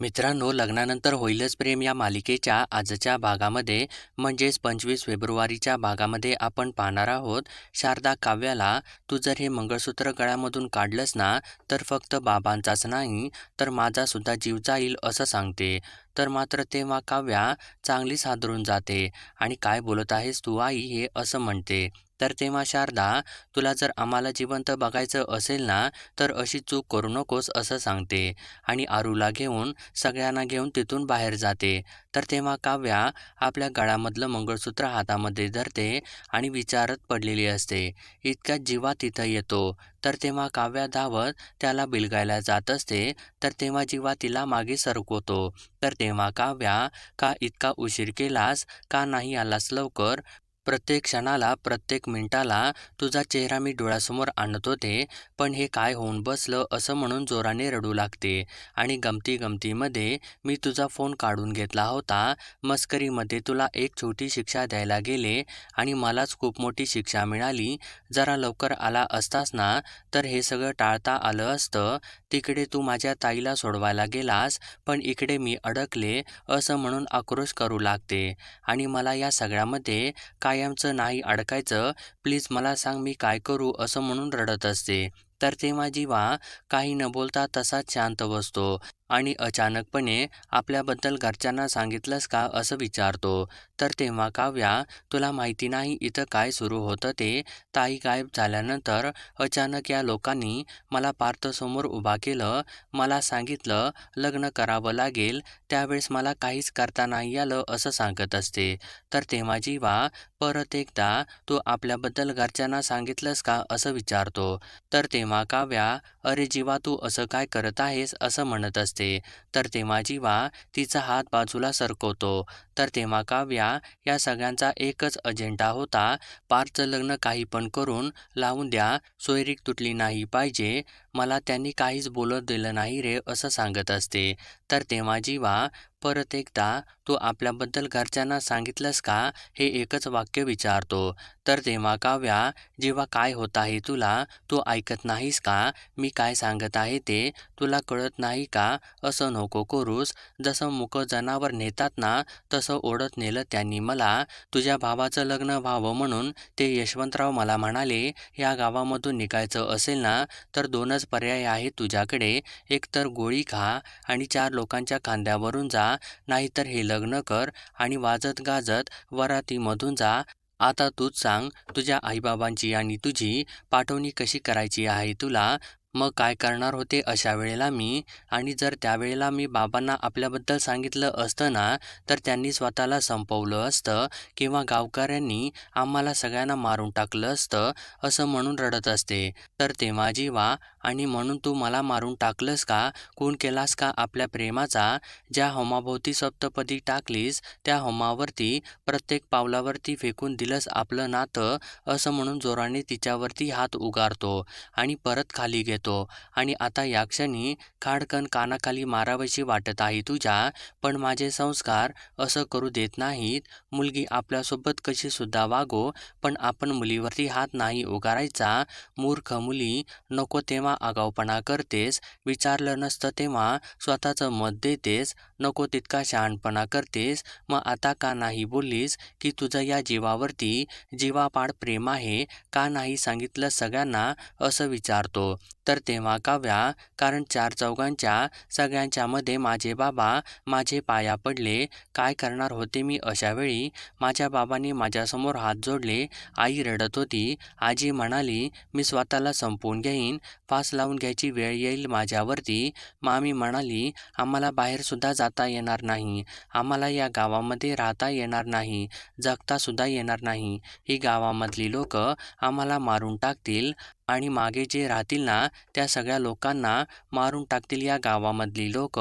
मित्रांनो लग्नानंतर होईलच प्रेम या मालिकेच्या आजच्या भागामध्ये. म्हणजेच पंचवीस फेब्रुवारीच्या भागामध्ये आपण पाहणार आहोत शारदा काव्याला तू जर हे मंगळसूत्र गळ्यामधून काढलंस ना तर फक्त बाबांचाच नाही तर माझासुद्धा जीव जाईल असं सांगते. तर मात्र तेव्हा काव्या चांगलीच हादरून जाते. आणि काय बोलत आहेस तू आई? हे असं म्हणते. तर तेव्हा शारदा तुला जर आम्हाला जिवंत बघायचं असेल ना तर अशी चूक करू नकोस असं सांगते. आणि आरूला घेऊन सगळ्यांना घेऊन तिथून बाहेर जाते. तर तेव्हा काव्या आपल्या गळ्यामधलं मंगळसूत्र हातामध्ये धरते आणि विचारत पडलेली असते इतक्या जीवा तिथं येतो. तर तेव्हा काव्या धावत त्याला बिलगायला जात असते. तर तेव्हा जीवा तिला मागे सरकवतो. तर तेव्हा काव्या का इतका उशीर केलास? का नाही आलास लवकर? प्रत्येक क्षणाला प्रत्येक मिनिटाला तुझा चेहरा मी डोळ्यासमोर आणत होते पण हे काय होऊन बसलं असं म्हणून जोराने रडू लागते. आणि गमती गमतीमध्ये मी तुझा फोन काढून घेतला होता. मस्करीमध्ये तुला एक छोटी शिक्षा द्यायला गेले आणि मलाच खूप मोठी शिक्षा मिळाली. जरा लवकर आला असतास ना तर हे सगळं टाळता आलं असतं. तिकडे तू माझ्या ताईला सोडवायला गेलास पण इकडे मी अडकले असं म्हणून आक्रोश करू लागते. आणि मला या सगळ्यामध्ये कायमचं नाही अडकायचं प्लीज मला सांग मी काय करू असं म्हणून रडत असते. तर तेव्हा जीवा काही न बोलता तसाच शांत बसतो आणि अचानकपणे आपल्याबद्दल घरच्यांना सांगितलंस का असं विचारतो तर तेव्हा काव्या तुला माहिती नाही इथं काय सुरू होतं ते ताई गायब झाल्यानंतर अचानक या लोकांनी मला पार्थसमोर उभा केलं मला सांगितलं लग्न करावं लागेल त्यावेळेस मला काहीच करता नाही आलं असं सांगत असते. तर तेव्हा जीवा परत एकदा तू आपल्याबद्दल घरच्यांना सांगितलंस का असं विचारतो तर तेव्हा काव्या अरे जीवा तू असं काय करत आहेस? असं म्हणत असते. तर तेव्हा जीवा तिचा हात बाजूला सरकवतो. तर तेव्हा काव्या या सगळ्यांचा एकच अजेंडा होता पारचं लग्न काही पण करून लावून द्या सोयरीक तुटली नाही पाहिजे मला त्यांनी काहीच बोलत दिलं नाही रे असं सांगत असते. तर तेव्हा जीवा परत एकदा तू आपल्याबद्दल घरच्यांना सांगितलंस का? हे एकच वाक्य विचारतो. तर तेव्हा काव्या जेव्हा काय होत आहे तुला? तू ऐकत नाहीस का? मी काय सांगत आहे ते? तुला कळत नाही का? असं नको करूस. जसं मुकं जनावर नेतात ना तसं ओढत नेलं त्यांनी मला. तुझ्या भावाचं लग्न व्हावं म्हणून ते यशवंतराव मला म्हणाले या गावामधून निघायचं असेल ना तर दोनच पर्याय आहेत तुझ्याकडे. एकतर गोळी खा आणि चार लोकांच्या खांद्यावरून जा नाहीतर हे लग्न कर आणि वाजत गाजत वरातीमधून जा. आता तूच सांग तुझ्या आईबाबांची आणि तुझी पाठवणी कशी करायची आहे तुला? मग काय करणार होते अशा वेळेला मी? आणि जर त्यावेळेला मी बाबांना आपल्याबद्दल सांगितलं असतं ना तर त्यांनी स्वतःला संपवलं असतं किंवा गावकऱ्यांनी आम्हाला सगळ्यांना मारून टाकलं असतं असं म्हणून रडत असते. तर तेव्हा जीवा आणि म्हणून तू मला मारून टाकलंस का? खून केलास का आपल्या प्रेमाचा? ज्या होमाभोवती सप्तपदी टाकलीस त्या होमावरती प्रत्येक पावलावरती फेकून दिलंस आपलं नातं असं म्हणून जोराने तिच्यावरती हात उगारतो आणि परत खाली घेतो. आणि आता या क्षणी खाडकन कानाखाली मारावशी वाटत आहे तुझ्या पण माझे संस्कार असं करू देत नाहीत. मुलगी आपल्यासोबत कशी सुद्धा वागो पण आपण मुलीवरती हात नाही उगारायचा. मूर्ख मुली नको तेव्हा आगाऊपणा करतेस विचारलं नसतं तेव्हा स्वतःचं मत देतेस नको तितका शहाणपणा करतेस. मग आता का नाही बोललीस की तुझं या जीवावरती जीवापाड प्रेम आहे? का नाही सांगितलं सगळ्यांना? असं विचारतो. तर तेव्हा काव्या कारण चार चौघांच्या सगळ्यांच्यामध्ये माझे बाबा माझे पाया पडले. काय करणार होते मी अशावेळी माझ्या बाबांनी माझ्यासमोर हात जोडले. आई रडत होती. आजी म्हणाली मी स्वतःला संपवून घेईन. फास लावून घ्यायची वेळ येईल माझ्यावरती. मामी म्हणाली आम्हाला बाहेरसुद्धा जा येणार नाही. आम्हाला या गावामध्ये राहता येणार नाही जगतासुद्धा येणार नाही. ही गावामधली लोक आम्हाला मारून टाकतील आणि मागे जे राहतील ना त्या सगळ्या लोकांना मारून टाकतील या गावामधली लोक.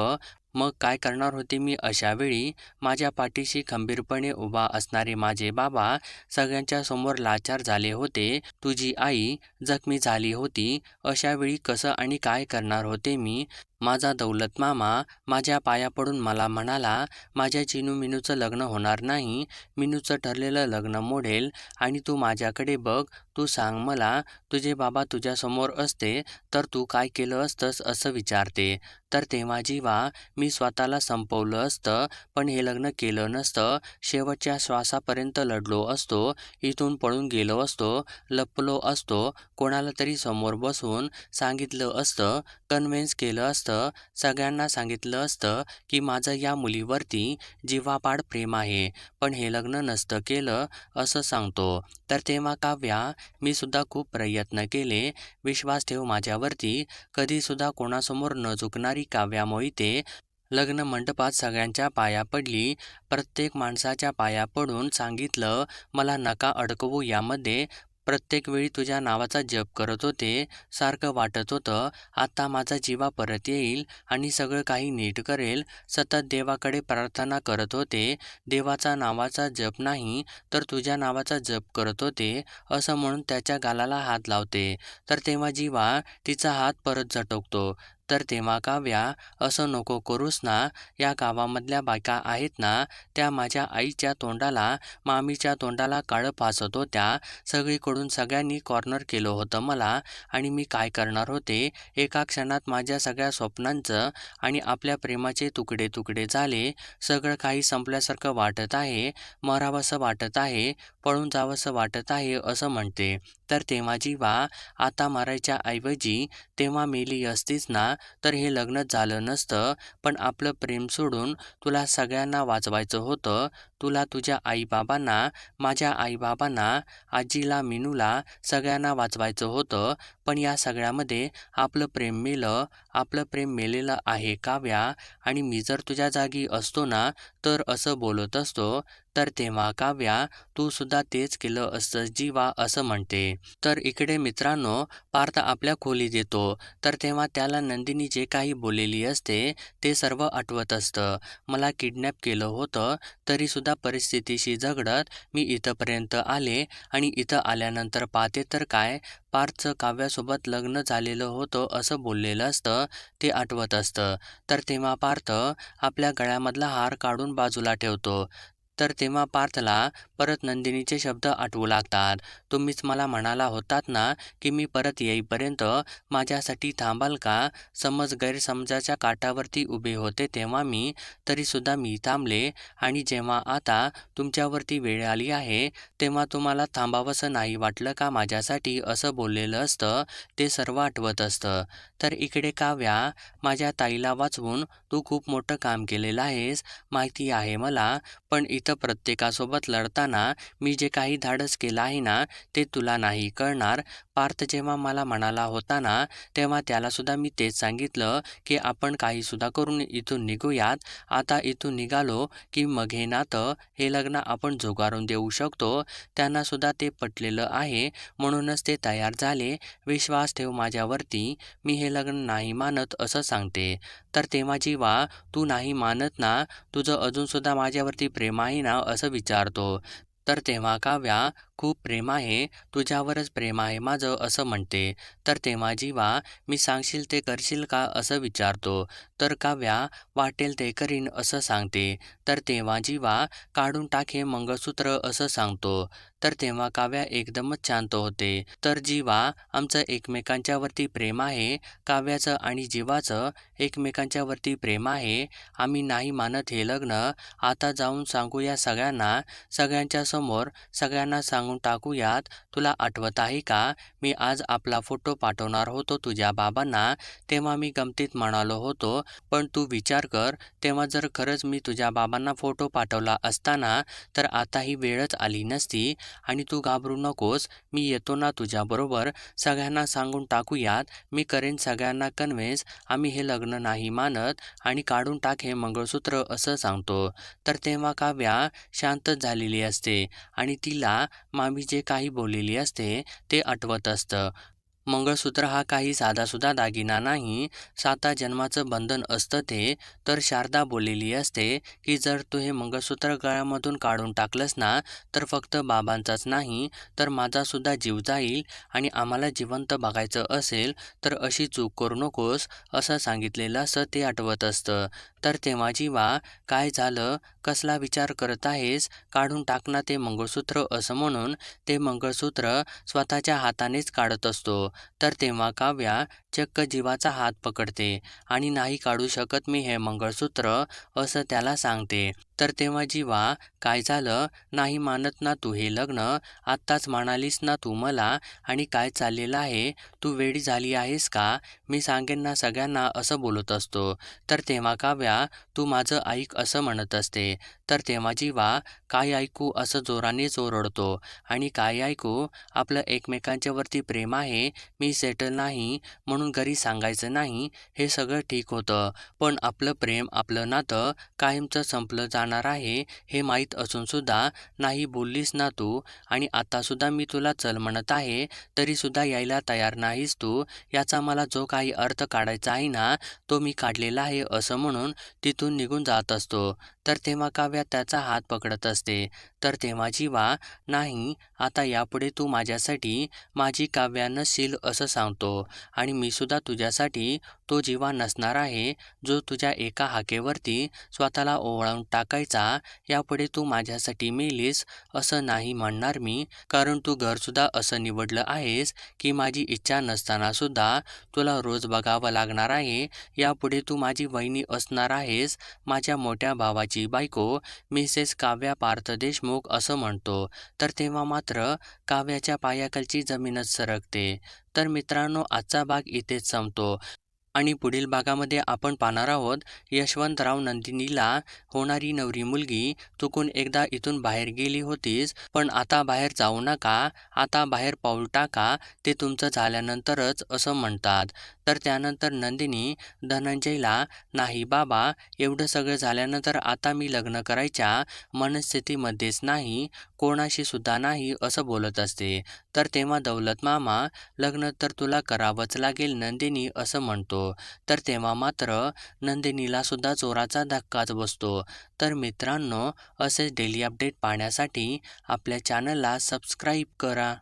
मग काय करणार होते मी अशावेळी माझ्या पाठीशी खंबीरपणे उभा असणारे माझे बाबा सगळ्यांच्या समोर लाचार झाले होते. तुझी आई जखमी झाली होती. अशावेळी कसं आणि काय करणार होते मी? माझा दौलत मामा माझ्या पाया पडून मला म्हणाला माझ्या चिनू मिनूचं लग्न होणार नाही. मिनूचं ठरलेलं लग्न मोडेल आणि तू माझ्याकडे बघ. तू सांग मला तुझे बाबा तुझ्यासमोर असते तर तू काय केलं असतंस असं विचारते. तर तेव्हा जीवा मी स्वतःला संपवलं असतं पण हे लग्न केलं नसतं. शेवटच्या श्वासापर्यंत लढलो असतो इथून पळून गेलो असतो लपलो असतो कोणाला तरी समोर बसून सांगितलं असतं कन्व्हिन्स केलं असतं सगळ्यांना सांगितलं असतं की माझं या मुलीवरती जीवापाड प्रेम आहे. पण हे लग्न नसतं केलं असं सांगतो. तर तेव्हा काव्या मी सुद्धा खूप प्रयत्न केले. विश्वास ठेव माझ्यावरती. कधीसुद्धा कोणासमोर न झुकणारी काव्या मोहिते लग्न मंडपात सगळ्यांच्या पाया पडली. प्रत्येक माणसाच्या पाया पडून सांगितलं मला नका अडकवू यामध्ये. प्रत्येक वेळी तुझ्या नावाचा जप करत होते सारखं वाटत होतं आता माझा जीवा परत येईल आणि सगळं काही नीट करेल. सतत देवाकडे प्रार्थना करत होते देवाचा नावाचा जप नाही तर तुझ्या नावाचा जप करत होते असं म्हणून त्याच्या गालाला हात लावते. तर तेव्हा जीवा तिचा हात परत झटकतो. तर तेव्हा काव्या असं नको करूस ना या गावामधल्या बायका आहेत ना त्या माझ्या आईच्या तोंडाला मामीच्या तोंडाला काळं फासत होत्या. सगळीकडून सगळ्यांनी कॉर्नर केलं होतं मला आणि मी काय करणार होते? एका क्षणात माझ्या सगळ्या स्वप्नांचं आणि आपल्या प्रेमाचे तुकडे तुकडे झाले. सगळं काही संपल्यासारखं वाटत आहे. मरावंसं वाटत आहे. पळून जावंसं वाटत आहे असं म्हणते. तर तेव्हा जीवा आता मारायच्या ऐवजी तेव्हा मेली असतीच ना तर हे लग्न झालं नसतं. पण आपलं प्रेम सोडून तुला सगळ्यांना वाचवायचं होतं. तुला तुझ्या आईबाबांना माझ्या आईबाबांना आजीला मिनूला सगळ्यांना वाचवायचं होतं पण या सगळ्यामध्ये आपलं प्रेम मेलं आपलं प्रेम मेलेलं आहे काव्या आणि मी जर तुझ्या जागी असतो ना तर असं बोलत असतो तर तेव्हा काव्या तू सुद्धा तेच केलं असतं जीवा असं म्हणते. तर इकडे मित्रांनो पार्थ आपल्या खोलीत येतो. तर तेव्हा त्याला नंदिनी जे काही बोललेली असते ते सर्व आठवत असतं. मला किडनॅप केलं होतं तरीसुद्धा परिस्थितीशी झगडत मी इथंपर्यंत आले आणि इथं आल्यानंतर पाहते तर काय? पार्थचं काव्यासोबत लग्न झालेलं होतं असं बोललेलं असतं ते आठवत असतं. तर तेव्हा पार्थ आपल्या गळ्यामधला हार काढून बाजूला ठेवतो. तर तेव्हा पार्थला परत नंदिनीचे शब्द आठवू लागतात. तुम्हीच मला म्हणाला होतात ना की मी परत येईपर्यंत माझ्यासाठी थांबाल का? समज गैरसमजाच्या काठावरती उभे होते तेव्हा मी तरीसुद्धा मी थांबले. आणि जेव्हा आता तुमच्यावरती वेळ आली आहे तेव्हा तुम्हाला थांबावंसं नाही वाटलं का माझ्यासाठी असं बोललेलं असतं? ते सर्व आठवत असतं. तर इकडे काव्या माझ्या ताईला वाचवून तू खूप मोठं काम केलेलं आहेस. माहिती आहे मला. पण इथे प्रत्येकासोबत लढताना मी जे काही धाडस केलं आहे ना ते तुला नाही कळणार. पार्थ जेव्हा मला म्हणाला होता ना तेव्हा त्यालासुद्धा मी तेच सांगितलं की आपण काहीसुद्धा करून इथून निघूयात. आता इथून निघालो की मग हे नातं हे लग्न आपण झुगारून देऊ शकतो. त्यांनासुद्धा ते पटलेलं आहे. म्हणूनच ते तयार झाले. विश्वास ठेव माझ्यावरती. मी हे लग्न नाही मानत असं सांगते. तर तेव्हा जीवा तू नाही मानत ना तुझं अजूनसुद्धा माझ्यावरती प्रेम आहे ना असं विचारतो. तर तेव्हा काव्या खूप प्रेम आहे तुझ्यावरच प्रेम आहे माझं असं म्हणते. तर तेव्हा जीवा मी सांगशील ते करशील का असं विचारतो. तर काव्या वाटेल ते करीन असं सांगते. तर तेव्हा जीवा काढून टाके मंगळसूत्र असं सांगतो. तर तेव्हा काव्या एकदमच शांत होते. तर जीवा आमचं एकमेकांच्यावरती प्रेम आहे काव्याचं आणि जीवाचं एकमेकांच्यावरती प्रेम आहे. आम्ही नाही मानत हे लग्न. आता जाऊन सांगूया सगळ्यांना सगळ्यांच्या समोर सगळ्यांना सांगून टाकूयात. तुला आठवत आहे का? मी आज आपला फोटो पाठवणार होतो तुझ्या बाबांना. तेव्हा मी गमतीत म्हणालो होतो पण तू विचार कर तेव्हा जर खरंच मी तुझ्या बाबांना फोटो पाठवला असताना तर आता ही वेळच आली नसती. आणि तू घाबरू नकोस मी येतो ना तुझ्याबरोबर सगळ्यांना सांगून टाकूयात. मी करेन सगळ्यांना कन्व्हिन्स आम्ही हे लग्न नाही मानत. आणि काढून टाक हे मंगळसूत्र असं सांगतो. तर तेव्हा काव्या शांतच झालेली असते. आणि तिला मामी जे काही बोललेली असते ते आठवत असतं. मंगळसूत्र हा काही साधासुद्धा दागिना नाही. साता जन्माचं बंधन असतं ते. तर शारदा बोललेली असते की जर तू हे मंगळसूत्र गळ्यामधून काढून टाकलंस ना तर फक्त बाबांचाच नाही तर माझासुद्धा जीव जाईल आणि आम्हाला जिवंत बघायचं असेल तर अशी चूक करू नकोस असं सांगितलेलं असं ते आठवत असतं. तर तेव्हा जीवा काय झालं कसला विचार करत आहेस काढून टाकना ते मंगळसूत्र असं म्हणून ते मंगळसूत्र स्वतःच्या हातानेच काढत असतो. तर तेव्हा काव्या चक्क जीवाचा हात पकडते आणि नाही काढू शकत मी हे मंगळसूत्र असं त्याला सांगते. तर तेव्हा जीवा काय झालं? नाही मानत ना तू हे लग्न. आत्ताच म्हणालीस ना तू मला. आणि काय चाललेलं आहे? तू वेडी झाली आहेस का? मी सांगेन ना सगळ्यांना असं बोलत असतो. तर तेव्हा काव्या तू माझं ऐक असं म्हणत असते. तर तेव्हा जीवा काय ऐकू? असं जोरानेच ओरडतो आणि काय ऐकू? आपलं एकमेकांच्यावरती प्रेम आहे. मी सेटल नाही. म्हणून घरी सांगायचं नाही हे सगळं ठीक होतं. पण आपलं प्रेम आपलं नातं कायमचं संपलं जाणार आहे हे माहीत असूनसुद्धा नाही बोललीस ना तू आणि आतासुद्धा मी तुला चल म्हणत आहे तरीसुद्धा यायला तयार नाहीस तू. याचा मला जो काही अर्थ काढायचा आहे ना तो मी काढलेला आहे असं म्हणून तिथून निघून जात असतो. तर तेव्हा काव्या त्याचा हात पकडत असते. तर तेव्हा जीवा नाही आता यापुढे तू माझ्यासाठी माझी काव्या शील असं सांगतो आणि मी सुद्धा तुझ्यासाठी तो जीवा नसणार आहे जो तुझ्या एका हाकेवरती स्वतःला ओवाळून टाकायचा यापुढे तू माझ्यासाठी मेलीस असं नाही म्हणणार मी कारण तू घरसुद्धा असं निवडलं आहेस की माझी इच्छा नसतानासुद्धा तुला रोज बघावं लागणार आहे यापुढे तू माझी वहिनी असणार आहेस माझ्या मोठ्या भावाची बायको मिसेस काव्या पार्थ देशमुख असं म्हणतो. तर तेव्हा मात्र काव्याच्या पायाखालची जमीनच सरकते. तर मित्रांनो आजचा भाग इथेच संपतो. आणि पुढील भागामध्ये आपण पाहणार आहोत यशवंतराव नंदिनीला होणारी नवरी मुलगी चुकून एकदा इथून बाहेर गेली होतीस पण आता बाहेर जाऊ नका आता बाहेर पाऊल टाका ते तुमचं झाल्यानंतरच असं म्हणतात. तर त्यानंतर नंदिनी धनंजयला नाही बाबा एवढं सगळं झाल्यानंतर आता मी लग्न करायच्या मनस्थितीमध्येच नाही कोणाशी सुद्धा नाही असं बोलत असते. तर तेव्हा दौलत मामा लग्न तर तुला करावंच लागेल नंदिनी असं म्हणतो. तर तेव्हा मात्र नंदिनीला सुद्धा धक्काच बसतो. तर मित्रांनो असेच डेली अपडेट पाहण्यासाठी आपल्या चॅनलला सबस्क्राईब करा.